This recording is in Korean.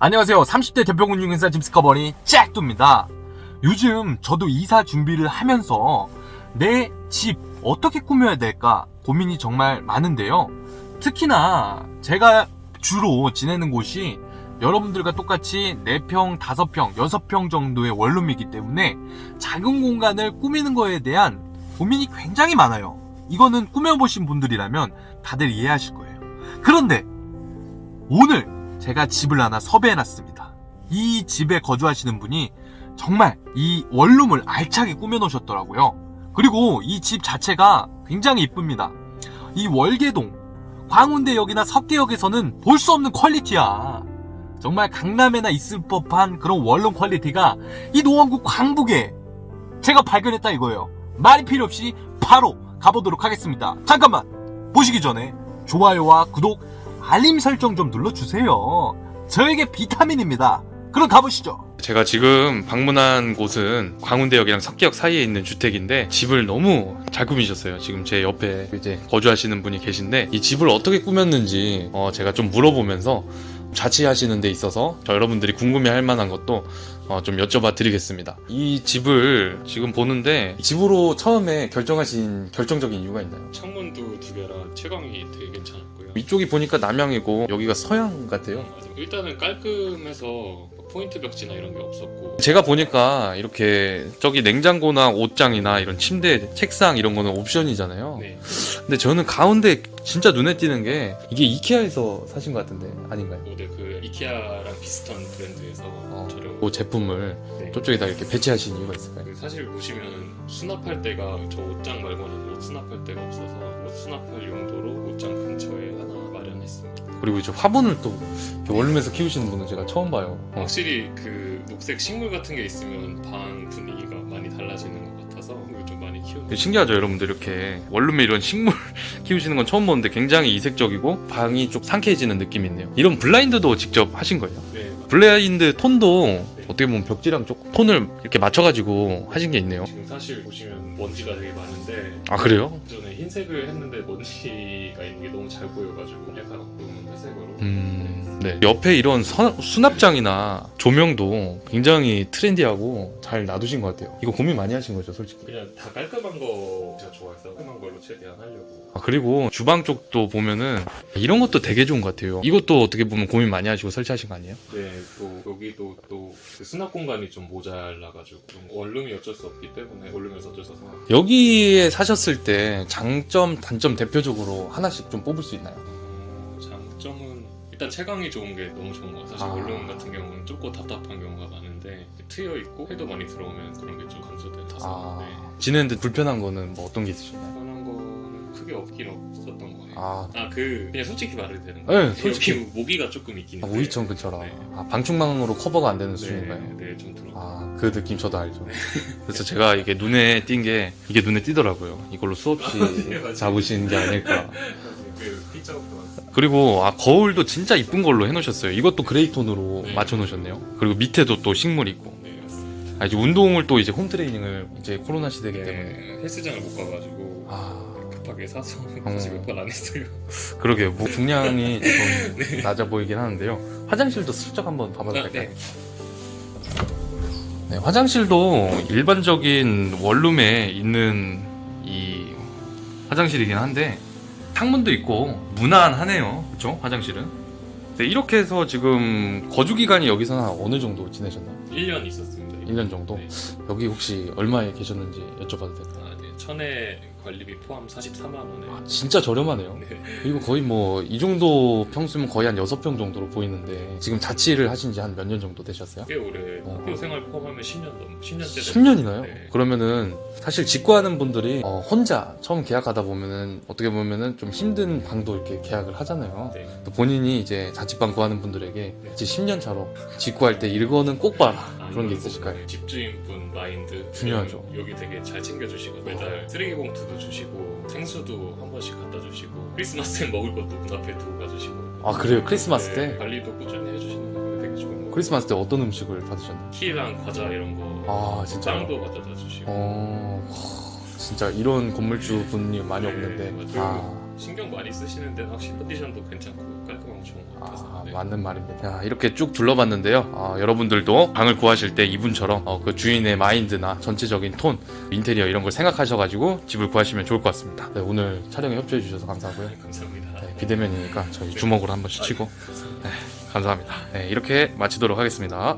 안녕하세요. 30대 대표군 중인사 짐스커버니 잭두입니다. 요즘 저도 이사 준비를 하면서 내 집 어떻게 꾸며야 될까 고민이 정말 많은데요. 특히나 제가 주로 지내는 곳이 여러분들과 똑같이 4평, 5평, 6평 정도의 원룸이기 때문에 작은 공간을 꾸미는 거에 대한 고민이 굉장히 많아요. 이거는 꾸며보신 분들이라면 다들 이해하실 거예요. 그런데 오늘 제가 집을 하나 섭외해 놨습니다. 이 집에 거주하시는 분이 정말 이 원룸을 알차게 꾸며 놓으셨더라고요. 그리고 이 집 자체가 굉장히 이쁩니다. 이 월계동, 광운대역이나 석계역에서는 볼 수 없는 퀄리티야. 정말 강남에나 있을 법한 그런 원룸 퀄리티가 이 노원구 광북에 제가 발견했다 이거예요. 말이 필요 없이 바로 가보도록 하겠습니다. 잠깐만! 보시기 전에 좋아요와 구독, 알림 설정 좀 눌러주세요. 저에게 비타민입니다. 그럼 가보시죠. 제가 지금 방문한 곳은 광운대역이랑 석기역 사이에 있는 주택인데 집을 너무 잘 꾸미셨어요. 지금 제 옆에 이제 거주하시는 분이 계신데 이 집을 어떻게 꾸몄는지 어, 제가 좀 물어보면서 자취하시는 데 있어서 저 여러분들이 궁금해 할 만한 것도 어, 좀 여쭤봐 드리겠습니다. 이 집을 지금 보는데 집으로 처음에 결정하신 결정적인 이유가 있나요? 창문도 두 개라 채광이 되게 괜찮았고요. 이쪽이 보니까 남향이고 여기가 서양 같아요. 맞아요. 일단은 깔끔해서 포인트 벽지나 이런 게 없었고 제가 보니까 이렇게 저기 냉장고나 옷장이나 이런 침대, 책상 이런 거는 옵션이잖아요. 네. 근데 저는 가운데 진짜 눈에 띄는 게 이게 이케아에서 사신 것 같은데 아닌가요? 모델 그 이케아랑 비슷한 브랜드에서 어, 촬영. 그 제품을 네. 저쪽에다 이렇게 배치하신 이유가 있을까요? 그 사실 보시면 수납할 때가 저 옷장 말고는 옷 수납할 데가 없어서 옷 수납할 용도로 옷장 근처에 하나 마련했습니다. 그리고 이제 화분을 또 이렇게 원룸에서 키우시는 분은 제가 처음 봐요. 어. 확실히 그 녹색 식물 같은 게 있으면 방 분위기가 많이 달라지는 것 같아서 좀 많이 키우는. 신기하죠, 여러분들 이렇게 원룸에 이런 식물 키우시는 건 처음 보는데 굉장히 이색적이고 방이 좀 상쾌해지는 느낌이 있네요. 이런 블라인드도 직접 하신 거예요? 네. 블라인드 톤도 어떻게 보면 벽지랑 조금 톤을 이렇게 맞춰가지고 하신 게 있네요. 지금 사실 보시면 먼지가 되게 많은데 아 그래요? 전에 흰색을 했는데 먼지가 있는 게 너무 잘 보여가지고 약간 어두운 회색으로 음, 네. 옆에 이런 선- 수납장이나 조명도 굉장히 트렌디하고 잘 놔두신 것 같아요. 이거 고민 많이 하신 거죠, 솔직히. 그냥 다 깔끔한 거 제가 좋아해서 깔끔한 걸로 최대한 하려고 아, 그리고 주방 쪽도 보면은 이런 것도 되게 좋은 것 같아요. 이것도 어떻게 보면 고민 많이 하시고 설치하신 거 아니에요? 네 또 여기도 또 그 수납 공간이 좀 모자라가지고 좀 원룸이 어쩔 수 없기 때문에 원룸에서 어쩔 수 없어서 여기에 사셨을 때 장점, 단점 대표적으로 하나씩 좀 뽑을 수 있나요? 어, 장점은 일단 채광이 좋은 게 너무 좋은 것 같아요 사실 아. 원룸 같은 경우는 좁고 답답한 경우가 많은데 트여 있고 해도 많이 들어오면 그런 게 좀 감소돼서 아, 네. 지내는데 불편한 거는 뭐 어떤 게 있으셨나요? 크게 없긴 없었던 거예요 아, 아 그 그냥 솔직히 말해도 되는 네, 거예요? 솔직히. 여기 모기가 조금 있긴 아, 한데 우이천 근처라. 네. 아, 방충망으로 커버가 안 되는 수준인가요? 네, 네, 좀 들어. 아, 그 느낌 저도 알죠. 그래서 제가 이게 눈에 띈 게, 이게 눈에 띄더라고요. 이걸로 수없이 네, 맞아요. 잡으신 게 아닐까. 그 피자국도 많습니다. 그리고, 아, 거울도 진짜 이쁜 걸로 해놓으셨어요. 이것도 그레이 톤으로 네. 맞춰놓으셨네요. 그리고 밑에도 또 식물 있고. 네, 맞습니다. 아, 이제 운동을 또 이제 홈트레이닝을 이제 코로나 시대이기 때문에. 네, 헬스장을 못 가가지고 아, 급하게 사서 어. 사실 몇번 안 했어요. 그러게요. 뭐 중량이 좀 낮아 보이긴 하는데요. 화장실도 슬쩍 한번 봐봐도 아, 될까요? 네. 네, 화장실도 일반적인 원룸에 있는 이 화장실이긴 한데 창문도 있고 무난하네요. 그렇죠? 화장실은. 네, 이렇게 해서 지금 거주 기간이 여기서는 한 어느 정도 지내셨나요? 1년 있었습니다. 1년 정도? 네. 여기 혹시 얼마에 계셨는지 여쭤봐도 될까요? 아, 네. 천에 관리비 포함 44만 원에. 아, 진짜 저렴하네요. 네. 이거 거의 뭐 이 정도 평수면 거의 한 6평 정도로 보이는데 지금 자취를 하신 지 한 몇 년 정도 되셨어요? 꽤 오래 어. 학교 생활 포함하면 10년 넘 10년째 10년이나요? 네. 그러면은 사실 직구하는 분들이 어, 혼자 처음 계약하다 보면은 어떻게 보면은 좀 힘든 방도 이렇게 계약을 하잖아요. 네. 또 본인이 이제 자취방 구하는 분들에게 이제 10년 차로 직구할 때 이거는 꼭 봐라 아, 그런 게 있으실까요? 꼭 집주인분 마인드 중요하죠. 여기 되게 잘 챙겨주시고 매달 쓰레기 봉투도 주시고 생수도 한 번씩 갖다 주시고 크리스마스에 먹을 것도 문 앞에 두고 가주시고 아 그래요? 크리스마스 네, 때? 관리도 꾸준히 해주시는 거 되게 좋은 거 크리스마스 때 어떤 음식을 받으셨나요? 키랑 과자 이런 거 아 진짜요? 빵도 갖다 주시고 어... 하, 진짜 이런 건물주 분이 많이 네, 없는데 맞아요. 아 신경 많이 쓰시는 데는 확실히 컨디션도 괜찮고 깔끔하고 좋은 것 같아서 아, 네. 맞는 말입니다. 야, 이렇게 쭉 둘러봤는데요. 아, 여러분들도 방을 구하실 때 이분처럼 어, 그 주인의 마인드나 전체적인 톤, 인테리어 이런 걸 생각하셔가지고 집을 구하시면 좋을 것 같습니다. 네, 오늘 촬영에 협조해 주셔서 감사하고요. 네, 감사합니다. 네, 비대면이니까 저희 주먹으로 한 번 씩 치고 네, 감사합니다. 네, 이렇게 마치도록 하겠습니다.